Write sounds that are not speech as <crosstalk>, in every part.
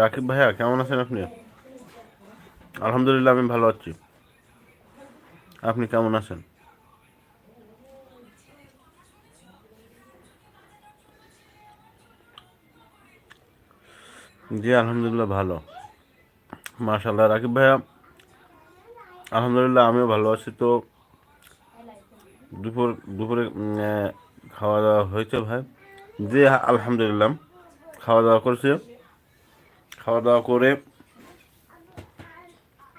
রাকিব ভাইয়া, কেমন আছেন আপনি? আলহামদুলিল্লাহ, আমি ভালো আছি। আপনি কেমন আছেন? জি, আলহামদুলিল্লাহ, ভালো। মাশাল্লাহ রাকিব ভাইয়া, আলহামদুলিল্লাহ, আমিও ভালো আছি তো। দুপুর দুপুরে খাওয়া দাওয়া হয়েছে ভাই? জি, আলহামদুলিল্লাহ, খাওয়া দাওয়া করেছি। খাওয়া দাওয়া করে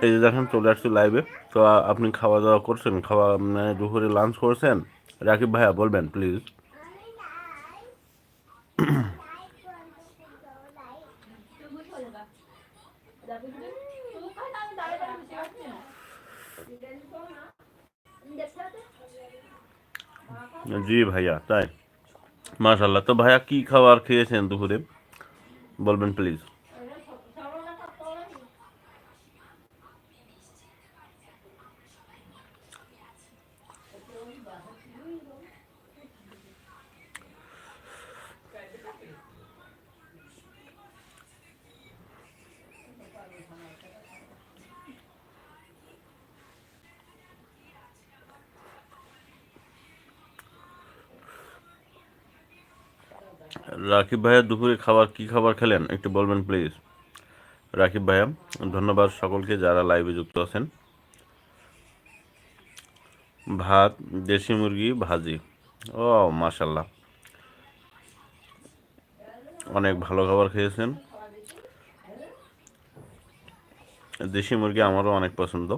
এই যে দেখেন চলে আসছি লাইভে তো আ- আপনি খাওয়া দাওয়া করছেন, খাওয়া মানে দুপুরে লাঞ্চ করছেন? রাকিব ভাইয়া, বলবেন প্লিজ তুমি চলে গা যাবে তুমি তুমি খাই না আমি দাঁড়ায় দাঁড়ায় বসে আছি না দেখতে জি ভাইয়া, তাই। মাশাল্লাহ তো ভাইয়া, কি খাবার খেয়েছেন দুপুরে? বলবেন প্লিজ রাকিব ভাইয়া দুপুরে খাবার, কি খাবার খেলেন? একটু বলবেন প্লিজ রাকিব ভাইয়া, ধন্যবাদ সকলকে যারা লাইভে যুক্ত আছেন। ভাত, দেশি মুরগি, ভাজি। ও মাশাল্লাহ অনেক ভালো খাবার খেয়েছেন। দেশি মুরগি আমারও অনেক পছন্দ।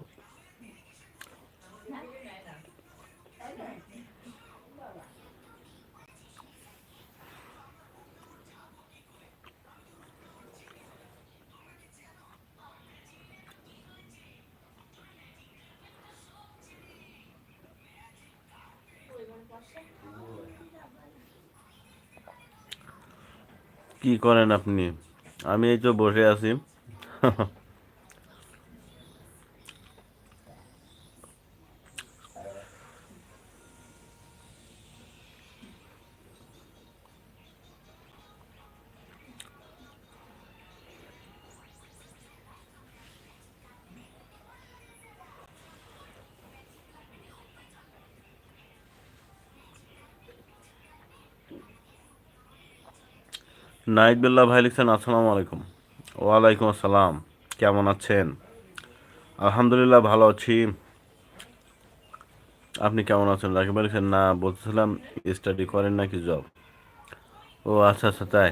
কি করেন আপনি? আমি এই তো বসে আছি। <laughs> নাইক বিল্লাহ ভাই লিখছেন, আসসালামু আলাইকুম। ওয়ালাইকুম আসসালাম। কেমন আছেন? আলহামদুলিল্লাহ ভালো আছি। আপনি কেমন আছেন? রাকিব ভাই লিখছেন, না, বলতেছিলাম স্টাডি করেন নাকি জব ও আচ্ছা আচ্ছা তাই।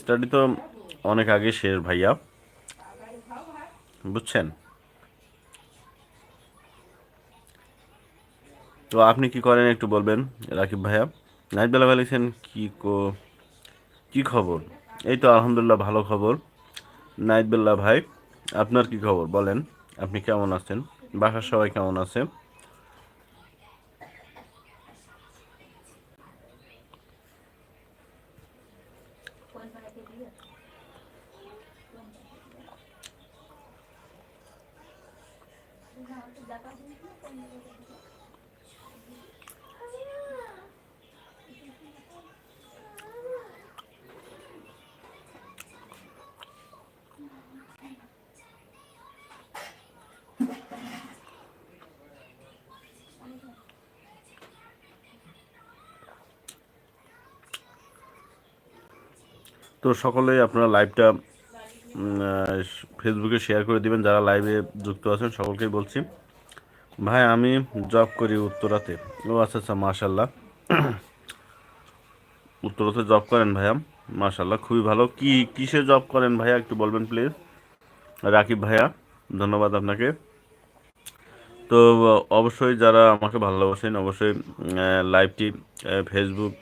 স্টাডি তো অনেক আগে শেষ ভাইয়া। বুঝছেন? তো আপনি কি করেন একটু বলবেন, রাকিব ভাইয়া? নাইট বেলা বলেছেন কি কো কি খবর? এই তো আলহামদুলিল্লাহ ভালো খবর। নাইট বেল্লা ভাই, আপনার কি খবর বলেন? আপনি কেমন আছেন? বাসার সবাই কেমন আছে? তো সকলেই আপনারা লাইভটা ফেসবুকে শেয়ার করে দিবেন। যারা লাইভে যুক্ত আছেন, সকলকেই বলছি। ভাই, আমি জব করি উত্তরাতে। ও আচ্ছা আচ্ছা মাশাল্লাহ উত্তরাতে জব করেন ভাইয়া? মাশাল্লাহ খুবই ভালো। কি, কিসে জব করেন ভাইয়া? একটু বলবেন প্লিজ রাকিব ভাইয়া, ধন্যবাদ আপনাকে। তো, অবশ্যই যারা আমাকে ভালোবাসেন, অবশ্যই লাইভটি ফেসবুক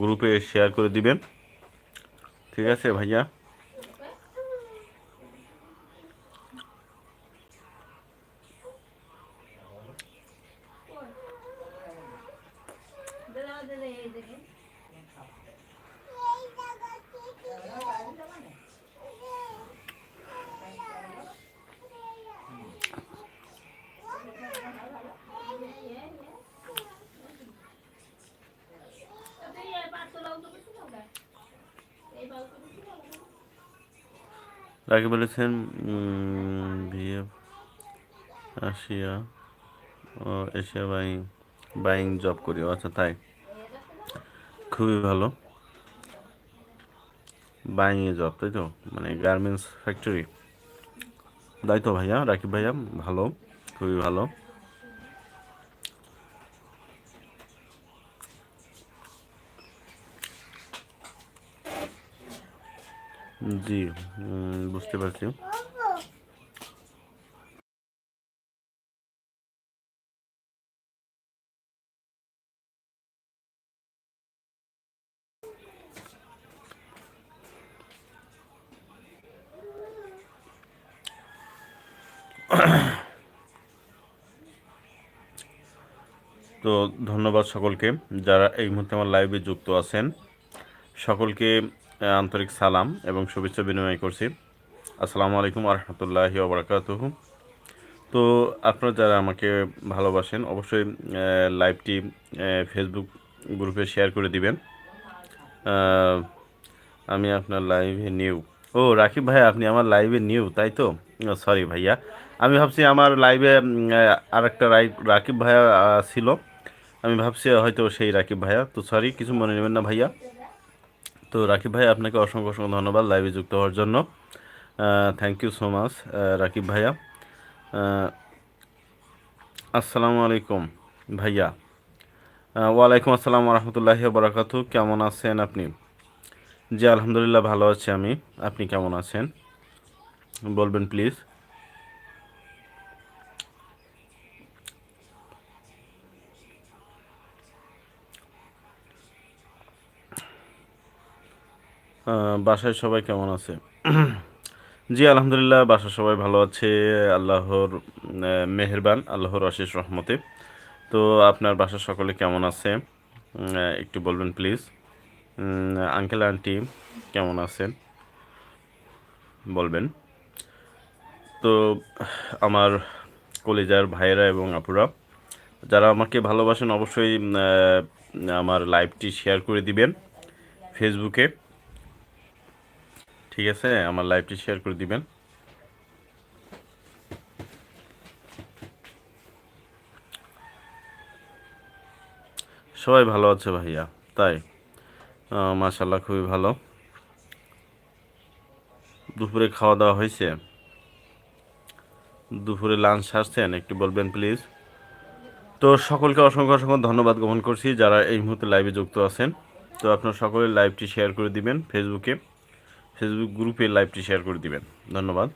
গ্রুপে শেয়ার করে দিবেন। ঠিক আছে ভাইয়া দাদা দাদা এই দেখে তুই এই পাঁচশো লাউ তো কিছু না এই বাল তো কিছু না রাকি বলেছেন বিয়ে আসিয়া ও এশিয়া বাইং বাইং জব করি আচ্ছা তাই। খুবই ভালো। বাইং এ জব, তাই তো? মানে গার্মেন্টস ফ্যাক্টরি। তাই তো ভাইয়া, রাকিব ভাইয়া, ভালো, খুবই ভালো। জি বুঝতে পারছি। তো ধন্যবাদ সকলকে যারা এই মুহূর্তে আমার লাইভে যুক্ত আছেন। সকলকে আন্তরিক সালাম এবং শুভেচ্ছা বিনিময় করছি। আসসালামু আলাইকুম আরহামতুল্লাহ বারকাতুহ তো আপনারা যারা আমাকে ভালোবাসেন, অবশ্যই লাইভটি ফেসবুক গ্রুপে শেয়ার করে দিবেন। আমি আপনার লাইভে নিউ ও, রাকিব ভাই, আপনি আমার লাইভে নিউ তাই তো? সরি ভাইয়া। আমি ভাবছি আমার লাইভে আর একটা রাকিব ভাইয়া ছিল। আমি ভাবছি হয়তো সেই রাকিব ভাইয়া। তো সরি কিছু মনে নেবেন না ভাইয়া। তো রাকিব ভাই, আপনাকে অসংখ্য অসংখ্য ধন্যবাদ লাইভে যুক্ত হওয়ার জন্য। Thank you so much Rakib ভাইয়া। আসসালামু আলাইকুম ভাইয়া। ওয়ালাইকুম আসসালাম রহমতুল্লাহি বারাকাতু কেমন আছেন আপনি? জি, আলহামদুলিল্লাহ ভালো আছি আমি। আপনি কেমন আছেন? বলবেন প্লিজ বাসায় সবাই কেমন আছে? জি, আলহামদুলিল্লাহ বাসার সবাই ভালো আছে। আল্লাহর মেহেরবান, আল্লাহর অশেষ রহমতে। তো আপনার বাসার সকলে কেমন আছে? একটু বলবেন প্লিজ। আঙ্কেল, আন্টি কেমন আছেন? বলবেন। তো আমার কলেজার ভাইয়েরা এবং আপুরা, যারা আমাকে ভালোবাসেন অবশ্যই আমার লাইভটি শেয়ার করে দিবেন ফেসবুকে। ঠিক আছে, আমার লাইভটি শেয়ার করে দিবেন। সবাই ভালো আছে ভাইয়া? তাই? মাশাল্লাহ খুবই ভালো। দুপুরে খাওয়া দাওয়া হয়েছে? দুপুরে লাঞ্চ আসছেন? একটু বলবেন প্লিজ তো সকলকে অসংখ্য অসংখ্য ধন্যবাদ জ্ঞাপন করছি যারা এই মুহূর্তে লাইভে যুক্ত আছেন। তো আপনার সকলে লাইভটি শেয়ার করে দিবেন ফেসবুকে ফেসবুক গ্রুপে লাইভটি শেয়ার করে দিবেন। ধন্যবাদ।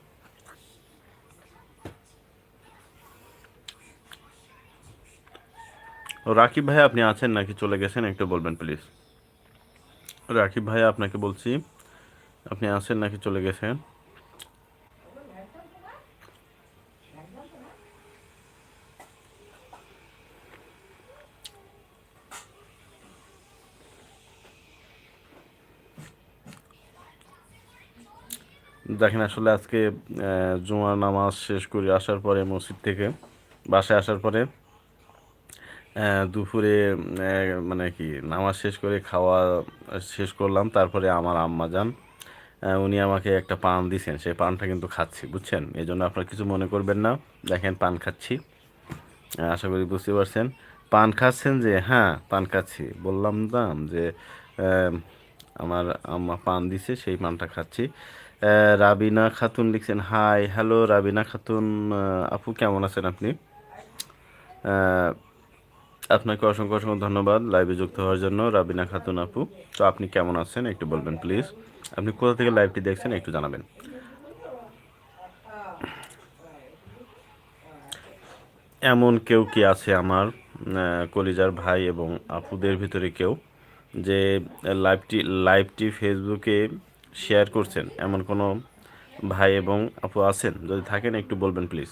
রাকিব ভাই, আপনি আছেন নাকি? চলে গেছেন, একটু বলবেন প্লিজ রাকিব ভাই, আপনাকে বলছি, আপনি আছেন নাকি? চলে গেছেন। দেখেন আসলে আজকে জুমার নামাজ শেষ করে আসার পরে মসজিদ থেকে, বাসায় আসার পরে দুপুরে মানে কি, নামাজ শেষ করে খাওয়া শেষ করলাম। তারপরে আমার আম্মা যান উনি আমাকে একটা পান দিছেন। সেই পানটা কিন্তু খাচ্ছি, বুঝছেন? এই জন্য আপনারা কিছু মনে করবেন না। দেখেন, পান খাচ্ছি। আশা করি বুঝতে পারছেন। পান খাচ্ছেন যে হ্যাঁ পান খাচ্ছি। বললাম দাম যে আমার আম্মা পান দিছে, সেই পানটা খাচ্ছি। রাবিনা খাতুন লিখছেন, হাই, হ্যালো রাবিনা খাতুন আপু কেমন আছেন আপনি? আপনাকে অসংখ্য অসংখ্য ধন্যবাদ লাইভে যুক্ত হওয়ার জন্য, রাবিনা খাতুন আপু। তো আপনি কেমন আছেন? একটু বলবেন প্লিজ আপনি কোথা থেকে লাইভটি দেখছেন একটু জানাবেন। এমন কেউ কি আছে আমার কলিজার ভাই এবং আপুদের ভিতরে কেউ, যে লাইভটি লাইভটি ফেসবুকে শেয়ার করছেন এমন কোনো ভাই এবং আপু আছেন? যদি থাকেন একটু বলবেন প্লিজ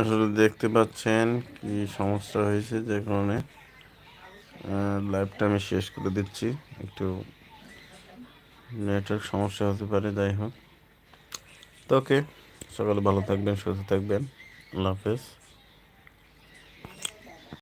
আসলে দেখতে পাচ্ছেন কি সমস্যা হয়েছে যে কারণে লাইভটা আমি শেষ করে দিচ্ছি। একটু নেটওয়ার্ক সমস্যা হতে পারে, যাই হোক। তো ওকে সকালে ভালো থাকবেন, সুস্থ থাকবেন। আল্লাহ হাফেজ।